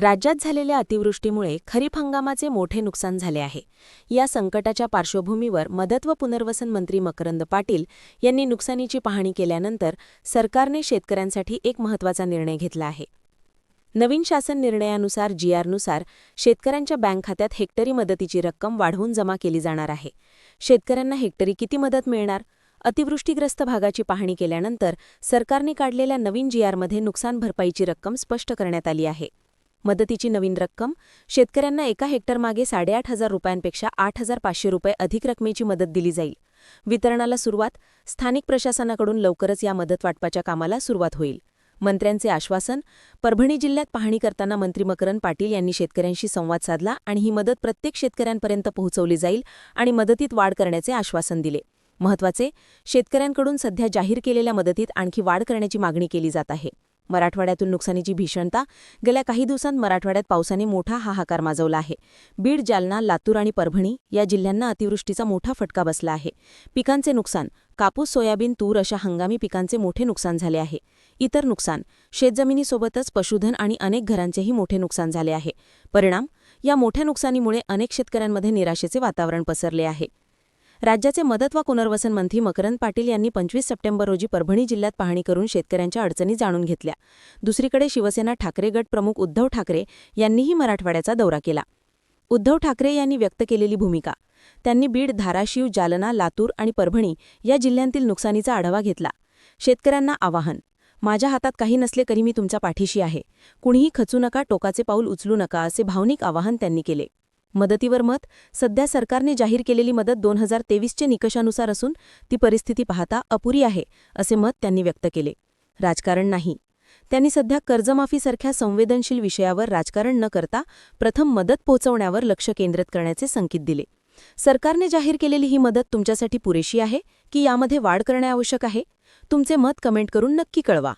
राज्यात झालेल्या अतिवृष्टीमुळे खरीप हंगामाचे मोठे नुकसान झाले आहे. या संकटाच्या पार्श्वभूमीवर मदत व पुनर्वसन मंत्री मकरंद पाटील यांनी नुकसानीची पाहणी केल्यानंतर सरकारने शेतकऱ्यांसाठी एक महत्त्वाचा निर्णय घेतला आहे. नवीन शासन निर्णयानुसार जीआरनुसार शेतकऱ्यांच्या बँक खात्यात हेक्टरी मदतीची रक्कम वाढवून जमा केली जाणार आहे. शेतकऱ्यांना हेक्टरी किती मदत मिळणार? अतिवृष्टीग्रस्त भागाची पाहणी केल्यानंतर सरकारने काढलेल्या नवीन जीआरमध्ये नुकसान भरपाईची रक्कम स्पष्ट करण्यात आली आहे. मदतीची नवीन रक्कम. शेतकऱ्यांना एका हेक्टरमागे साडेआठ हजार रुपयांपेक्षा आठ हजार पाचशे रुपये अधिक रकमेची मदत दिली जाईल. वितरणाला सुरुवात. स्थानिक प्रशासनाकडून लवकरच या मदत वाटपाच्या कामाला सुरुवात होईल. मंत्र्यांचे आश्वासन. परभणी जिल्ह्यात पाहणी करताना मंत्री मकरन पाटील यांनी शेतकऱ्यांशी संवाद साधला आणि ही मदत प्रत्येक शेतकऱ्यांपर्यंत पोहोचवली जाईल आणि मदतीत वाढ करण्याचे आश्वासन दिले. महत्त्वाचे शेतकऱ्यांकडून सध्या जाहीर केलेल्या मदतीत आणखी वाढ करण्याची मागणी केली जात आहे. मराठवाड्यातून नुकसानीची भीषणता गेल्या काही दिवसांत मराठवाड्यात पावसाने मोठा हाहाकार माजवला आहे. बीड जालना लातूर आणि परभणी या जिल्ह्यांना अतिवृष्टीचा मोठा फटका बसला आहे. पिकांचे नुकसान कापूस सोयाबीन तूर अशा हंगामी पिकांचे मोठे नुकसान झाले आहे. इतर नुकसान शेतजमिनीसोबतच पशुधन आणि अनेक घरांचेही मोठे नुकसान झाले आहे. परिणाम या मोठ्या नुकसानीमुळे अनेक शेतकऱ्यांमध्ये निराशेचे वातावरण पसरले आहे. राज्याचे मदत व पुनर्वसन मंत्री मकरंद पाटील यांनी पंचवीस सप्टेंबर रोजी परभणी जिल्ह्यात पाहणी करून शेतकऱ्यांच्या अडचणी जाणून घेतल्या. दुसरीकडे शिवसेना ठाकरे गट प्रमुख उद्धव ठाकरे यांनीही मराठवाड्याचा दौरा केला. उद्धव ठाकरे यांनी व्यक्त केलेली भूमिका त्यांनी बीड धाराशिव जालना लातूर आणि परभणी या जिल्ह्यांतील नुकसानीचा आढावा घेतला. शेतकऱ्यांना आवाहन माझ्या हातात काही नसले तरी मी तुमच्या पाठीशी आहे. कुणीही खचू नका टोकाचे पाऊल उचलू नका असे भावनिक आवाहन त्यांनी केले. मदतीवर मत. सध्या सरकारने जाहीर केलेली मदत दोन हजार तेवीसचे निकषानुसार असून ती परिस्थिती पाहता अपुरी आहे असे मत त्यांनी व्यक्त केले. राजकारण नाही. त्यांनी सध्या कर्जमाफीसारख्या संवेदनशील विषयावर राजकारण न करता प्रथम मदत पोहोचवण्यावर लक्ष केंद्रित करण्याचे संकेत दिले. सरकारने जाहीर केलेली ही मदत तुमच्यासाठी पुरेशी आहे की यामध्ये वाढ करणे आवश्यक आहे? तुमचे मत कमेंट करून नक्की कळवा.